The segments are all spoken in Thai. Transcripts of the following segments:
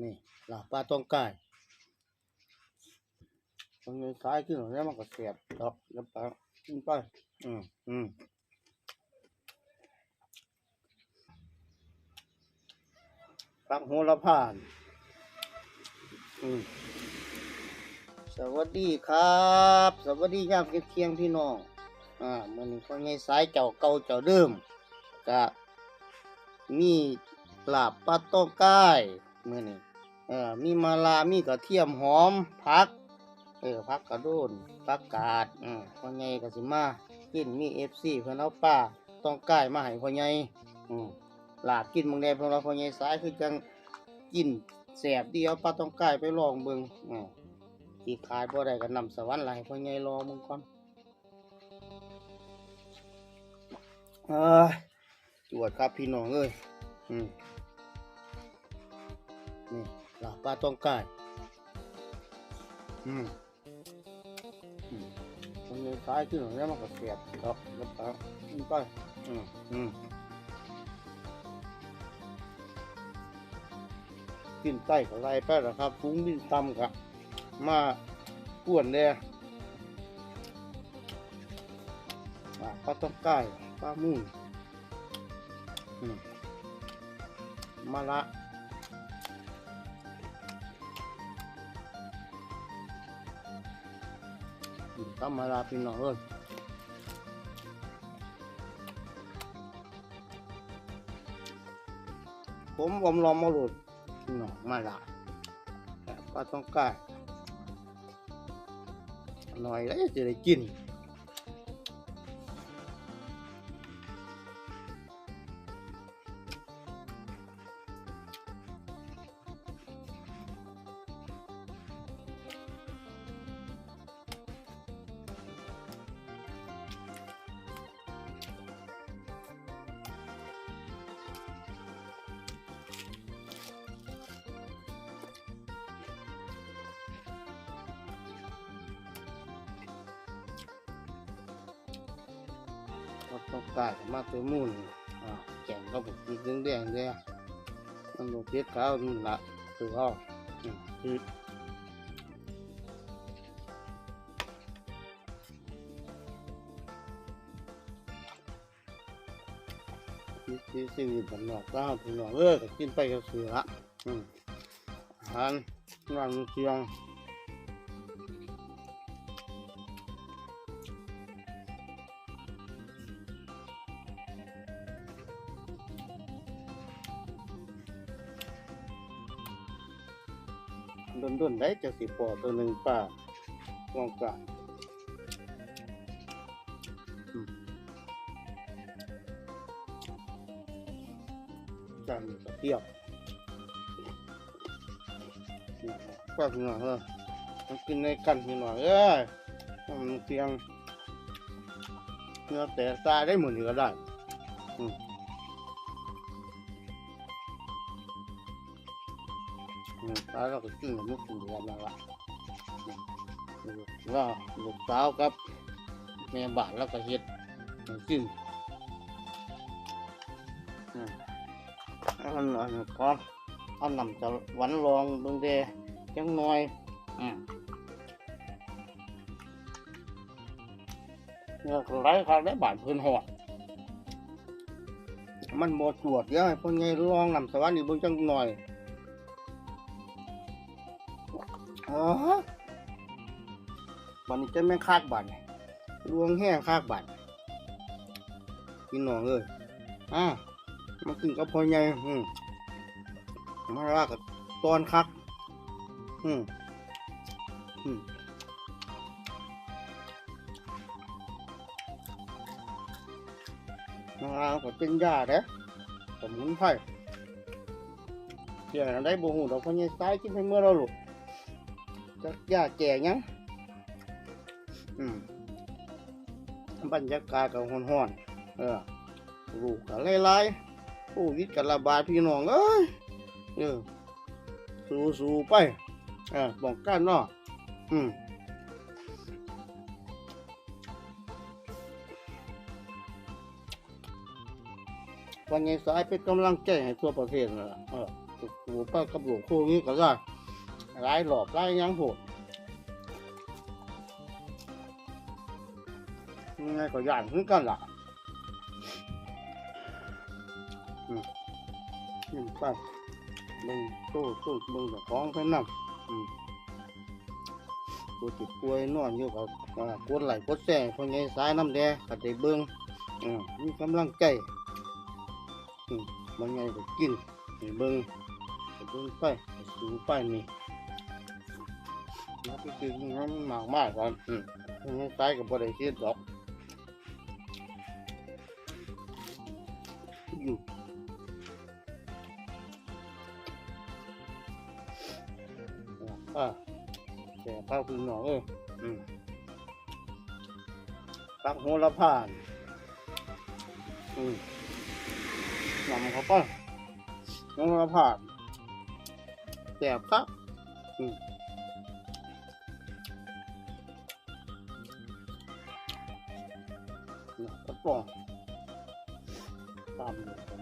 นี่ลาบปลาต้องกายตรงนี้ซ้ายขึ้นแล้วมันก็เสียบดอกแล้วปลาขึ้นไปอืมอืมปักหัวละผ่าน อืมสวัสดีครับ สวัสดียามเที่ยงพี่น้อง อ่ามันนี้ก็ไงสายเจ้าเก่าเจ้าเดิมกะมีลาบปลาต้มก้าย มือนี้เออมีมะลามีกระเทียมหอมผัก เออผักกระโดนผักกาดอืมพ่อใหญ่ก็สิมากินมีเอฟซีเพิ่นเอาป้าต้องก้ายมาให้พ่อใหญ่อืมลาบกินมึงได้พวกเราพ่อใหญ่สายคือจังกินแสบเดียวปลาต้องก้ายไปลองเบิ่งอืมที่ขายบ่ได้ก็นำสวรรค์หลายพ่อใหญ่รอมึงก่อนเอ้ยจวดครับพี่น้องเอ้ยอืม นี่ลาบปลาต้องกายอืมอืมมันมีซ้ายขึ้นแล้วมันก็เสียบดอกแล้วปลาขึ้นไปอืมอืมขึ้นใต้ก็ไล่ไปแล้วครับฟุ้งดินต่ำกับมาป้วนเลยอ่ปลาต้องกายปลามุ่งมมะละ อืมตำมาลาพี่น้องเอ้ยผมอมลอมมาหลุดพี่น้องมาละแต่ก็ต้องกายหน่อยแล้วจะได้กิน ตกตารมาตัวมูนอ่าแกงก็แบบสีแดงๆเลยมันบอกเพชรขาวนี่ละคือเขาอืมคือคือคือชีวิตบ้านนอกก็พี่น้องเออกินไปก็เสือละอืมอาหารงานเชียง ดนดนๆได้จะสิปอตัวหนึ่งป่าลองกะจันกระเทียมก็เหงาเออมันกินในกันหน่อยเอ้ยมันเพียงเนื้อแต่ตาได้หมดเหนือได้ อืม ตายแล้วก็กินกับมุกกินกันแล้วล่ะว่าลูกสาวกับแม่บ้านแล้วก็เฮ็ดให้กินอืมอันอันก็อานนำจะหวันรองเบิ่งเดจังหน่อยอืมเนี่ยไหลเข้าได้บาดเพิ่นหอดมันบ่ตรวจเยวให้เพิ่นไงลองนำสวรรค์นี่เบิ่งจังหน่อย บันนี้จะแม่งคากบันลวงแห้งคากบันพี่น้องเอ้ยอ่ามากินกับพ่อใหญ่อืมมาลากกับตอนคัก อืมอืมมาลากกับเป็นยาเด้อสมุนไพรเที่ยงได้บ่หูดอกพ่อใหญ่ตายกินให้เมื่อเราลูก จักยาแก่ยังอืมบรรยากาศก็ร้อนๆเออลูกก็ไล่ๆโควิดก็ระบาดพี่น้องเอ้ยเออสู้ๆไปเออป้องกันเนาะอืมวันนี้สายเป็นกำลังใจให้ทั่วประเทศนั่นะเออทุกหมู่ไปกับหลวงโควิดก็ได้ หลายหลอบหลายยังโหดยังไงก็ย่านคือกันล่ะอืมอืมไปเบิ่งโต้โต้เบิ่งเจ้าของเพิ่นนำอืมผู้ติดป่วยนอนอยู่กับอ่ากดไหลค์กดแซ่เพิ่นไงสายน้ำแดงก็ได้เบิ่งมีกำลังใจมันไงก็กินเบิ่งเบิ่งไปสูไปนี่ นักไปกินมันหมากมากก่อนอืมเพิ่นไงสายก็บ่ได้คิดดอกอืมอ่าแต่ข้าวคือหนองเออตักโหระพาน อืมนำเขาไปโหระพานแสบครับอืม นี่กระป๋องตามผม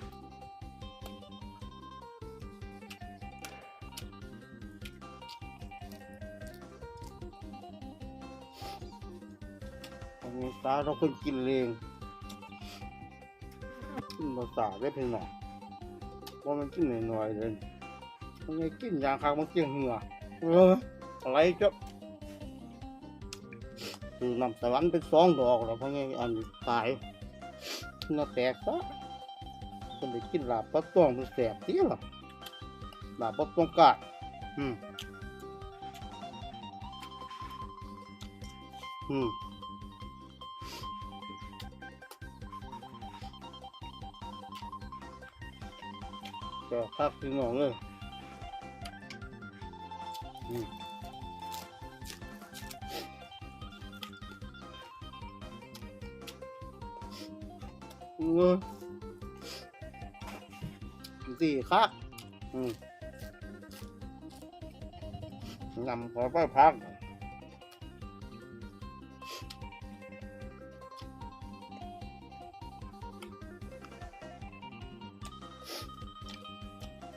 เตาเฮามันมันอันนี้ตาเราคนกินเองกินภาษาได้เพียงหน่อยว่ามันกินหน่อยๆเลยมันไม่กินยางคางมันเกี่ยงเหงื่อเอออะไรจ๊ะคือนำสวรรค์เป็นสองดอกแล้วเพราะไงอันตายน่าแตกซะคนได้กินลาบปลาตองมันแสบที่หรอลาบปลาตองกาดอืมอืม ก็คักพี่น้องเลยอืมสี่คักอืมนำขอไปพัก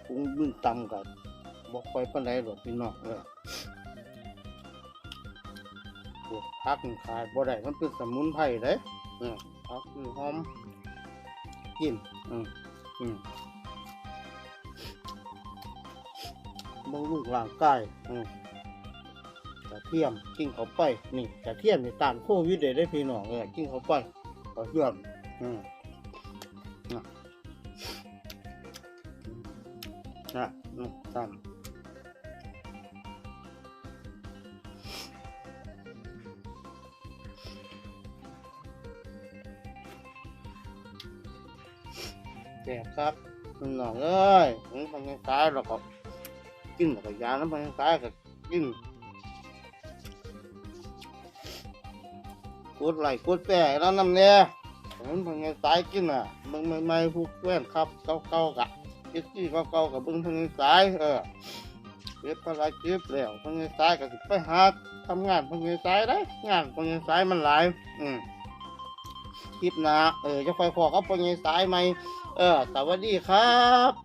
คงมึนตำกับบอกไปปานใดหรอกพี่น้องเออพวกพักนี่ขายบ่ได้มันเป็นสมุนไพรเด้เออพักคือหอมกินอืมอืมบำรุงร่างกายอืมกระเทียมกินเข้าไปนี่กระเทียมนี่ต้านโควิดได้ได้พี่น้องเออกินเข้าไปกระเทียมอืม นะอืมตามแก่ครับคุณน้องเอ้ยผมทำงานซ้ายเราก็กินแล้วก็ยาน้ำมันซ้ายก็กินกดไหลกดแปะแล้วน้ำเนี่ยผมทำงานซ้ายกินอะมึงไม่ไม่พวกแว่นครับเก่าๆกะ เจ็ดที่เก่าๆกับเบิ้งทางซ้ายเออเก็บภารกิจแล้วทางซ้ายก็สิไปหาทำงานทางซ้ายได้งานทางซ้ายมันหลายอืมคลิปนะเออจะคอยขอกับทางซ้ายไหมเออสวัสดีครับ